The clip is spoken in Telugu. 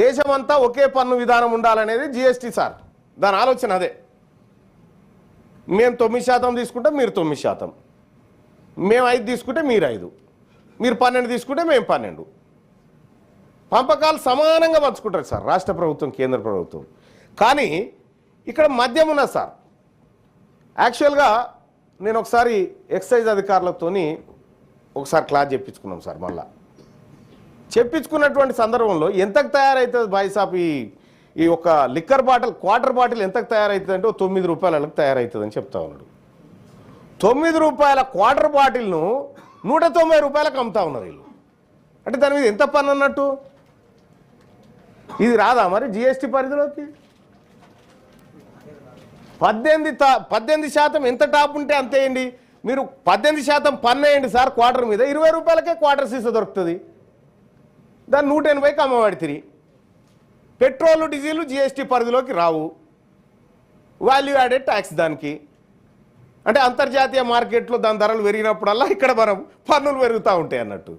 దేశమంతా ఒకే పన్ను విధానం ఉండాలనేది జిఎస్టీ సార్. దాని ఆలోచన అదే. మేము తొమ్మిది శాతం తీసుకుంటే మీరు తొమ్మిది శాతం. మేము ఐదు తీసుకుంటే మీరు ఐదు. మీరు పన్నెండు తీసుకుంటే మేము పన్నెండు. పంపకాలు సమానంగా పంచుకుంటారు సార్ రాష్ట్ర ప్రభుత్వం కేంద్ర ప్రభుత్వం. కానీ ఇక్కడ మద్యం ఉన్నా సార్. యాక్చువల్గా నేను ఒకసారి ఎక్సైజ్ అధికారులతోని ఒకసారి క్లాస్ చెప్పించుకున్నాం సార్ మళ్ళీ. చెప్పించుకున్నటువంటి సందర్భంలో ఎంతకు తయారవుతుంది బాయిసాప్ ఈ ఈ ఒక లిక్కర్ బాటిల్ క్వార్టర్ బాటిల్ ఎంతకు తయారవుతుంది అంటే తొమ్మిది రూపాయలకు తయారవుతుంది అని చెప్తా ఉన్నాడు. తొమ్మిది రూపాయల క్వార్టర్ బాటిల్ను నూట తొంభై రూపాయలకు అమ్ముతా ఉన్నారు వీళ్ళు. అంటే దాని మీద ఎంత పన్ను అన్నట్టు? ఇది రాదా మరి జిఎస్టీ పరిధిలోకి? పద్దెనిమిది తా- పద్దెనిమిది శాతం ఎంత టాప్ ఉంటే అంతేయండి మీరు పద్దెనిమిది శాతం పన్ను వేయండి సార్ క్వార్టర్ మీద. ఇరవై రూపాయలకే క్వార్టర్ సీసా దొరుకుతుంది. దాన్ని నూట ఎనభైకి అమ్మబడితే పెట్రోల్ డీజిల్ జిఎస్టీ పరిధిలోకి రావు. వాల్యూ యాడెడ్ ట్యాక్స్ దానికి. అంటే అంతర్జాతీయ మార్కెట్లో దాని ధరలు పెరిగినప్పుడల్లా ఇక్కడ మనం పన్నులు పెరుగుతూ ఉంటాయి అన్నట్టు.